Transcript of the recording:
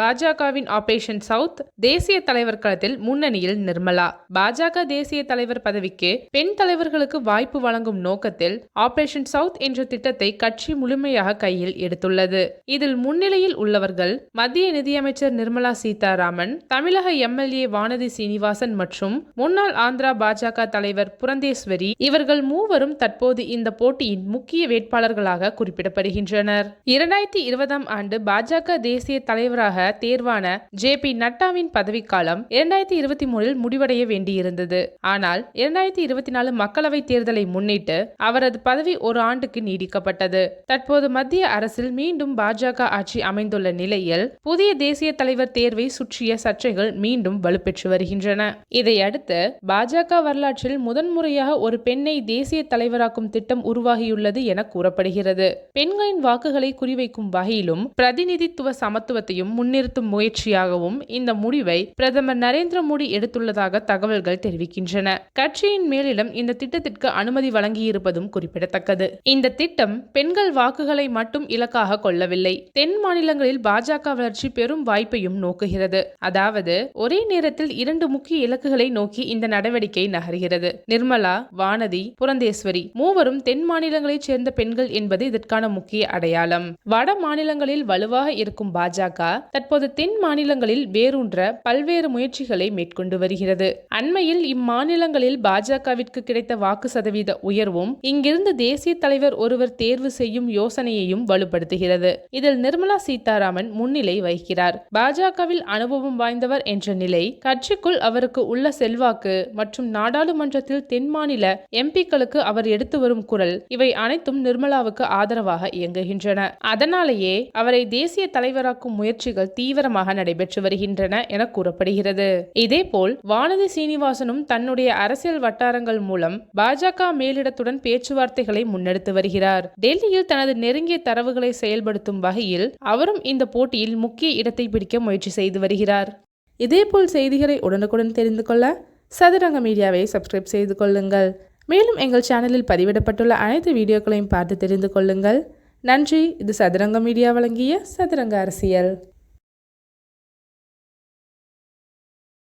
பாஜகவின் operation south தேசிய தலைவர் களத்தில் முன்னணியில் நிர்மலா. பாஜக தேசிய தலைவர் பதவிக்கு பெண் தலைவர்களுக்கு வாய்ப்பு வழங்கும் நோக்கத்தில் ஆபரேஷன் சவுத் என்ற திட்டத்தை கட்சி முழுமையாக கையில் எடுத்துள்ளது. இதில் முன்னிலையில் உள்ளவர்கள் மத்திய நிதியமைச்சர் நிர்மலா சீதாராமன் தமிழக எம்எல்ஏ வானதி சீனிவாசன் மற்றும் முன்னாள் ஆந்திரா பாஜக தலைவர் புரந்தேஸ்வரி இவர்கள் மூவரும் தற்போது இந்த போட்டியின் முக்கிய வேட்பாளர்களாக குறிப்பிடப்படுகின்றனர். இரண்டாயிரத்தி இருபதாம் ஆண்டு பாஜக தேசிய தலைவராக தேர்வான ஜே பி நட்டாவின் பதவிக்காலம் இரண்டாயிரத்தி இருபத்தி மூணில் முடிவடைய வேண்டியிருந்தது. ஆனால் இரண்டாயிரத்தி இருபத்தி நாலு மக்களவை தேர்தலை முன்னிட்டு அவரது பதவி ஒரு ஆண்டுக்கு நீடிக்கப்பட்டது. தற்போது மத்திய அரசில் மீண்டும் பாஜக ஆட்சி அமைந்துள்ள நிலையில் புதிய தேசிய தலைவர் தேர்வை சுற்றிய சர்ச்சைகள் மீண்டும் வலுப்பெற்று வருகின்றன. இதையடுத்து பாஜக வரலாற்றில் முதன்முறையாக ஒரு பெண்ணை தேசிய தலைவராக்கும் திட்டம் உருவாகியுள்ளது என கூறப்படுகிறது. பெண்களின் வாக்குகளை குறிவைக்கும் வகையிலும் பிரதிநிதித்துவ சமத்துவத்தையும் முன்னிறுத்தும் முயற்சியாகவும் இந்த முடிவை பிரதமர் நரேந்திர மோடி எடுத்துள்ளதாக தகவல்கள் தெரிவிக்கின்றன. கட்சியின் மேலிடம் இந்த திட்டத்திற்கு அனுமதி வழங்கியிருப்பதும் குறிப்பிடத்தக்கது. இந்த திட்டம் பெண்கள் வாக்குகளை மட்டும் இலக்காக கொள்ளவில்லை. தென் மாநிலங்களில் பாஜக வளர்ச்சி பெரும் வாய்ப்பையும் நோக்குகிறது. அதாவது ஒரே நேரத்தில் இரண்டு முக்கிய இலக்குகளை நோக்கி இந்த நடவடிக்கை நகர்கிறது. நிர்மலா வானதி புரந்தேஸ்வரி மூவரும் தென் மாநிலங்களைச் சேர்ந்த பெண்கள் என்பது இதற்கான முக்கிய அடையாளம். வட மாநிலங்களில் வலுவாக இருக்கும் பாஜக தற்போது தென் மாநிலங்களில் வேரூன்ற பல்வேறு முயற்சிகளை மேற்கொண்டு வருகிறது. அண்மையில் இம்மாநிலங்களில் பாஜகவிற்கு கிடைத்த வாக்கு சதவீத உயர்வும் இங்கிருந்து தேசிய தலைவர் ஒருவர் தேர்வு செய்யும் யோசனையையும் வலுப்படுத்துகிறது. இதில் நிர்மலா சீதாராமன் முன்னிலை வகிக்கிறார். பாஜகவில் அனுபவம் வாய்ந்தவர் என்ற நிலை கட்சிக்குள் அவருக்கு உள்ள செல்வாக்கு மற்றும் நாடாளுமன்றத்தில் தென் மாநில எம்பிக்களுக்கு அவர் எடுத்து வரும் குரல் இவை அனைத்தும் நிர்மலாவுக்கு ஆதரவாக இயங்குகின்றன. அதனாலேயே அவரை தேசிய தலைவராக்கும் முயற்சிகள் தீவிரமாக நடைபெற்று வருகின்றன என கூறப்படுகிறது. இதேபோல் வானதி சீனிவாசனும் தன்னுடைய அரசியல் வட்டாரங்கள் மூலம் பாஜக மேலிடத்துடன் பேச்சுவார்த்தைகளை முன்னெடுத்து வருகிறார். டெல்லியில் தனது நெருங்கிய தரவுகளை செயல்படுத்தும் வகையில் அவரும் இந்த போட்டியில் முக்கிய இடத்தை பிடிக்க முயற்சி செய்து வருகிறார். இதேபோல் செய்திகளை உடனுக்குடன் தெரிந்து கொள்ள சதுரங்க மீடியாவை சப்ஸ்கிரைப் செய்து கொள்ளுங்கள். மேலும் எங்கள் சேனலில் பதிவிடப்பட்டுள்ள அனைத்து வீடியோக்களையும் பார்த்து தெரிந்து கொள்ளுங்கள். நன்றி. இது சதுரங்க மீடியா வழங்கிய சதுரங்க அரசியல்.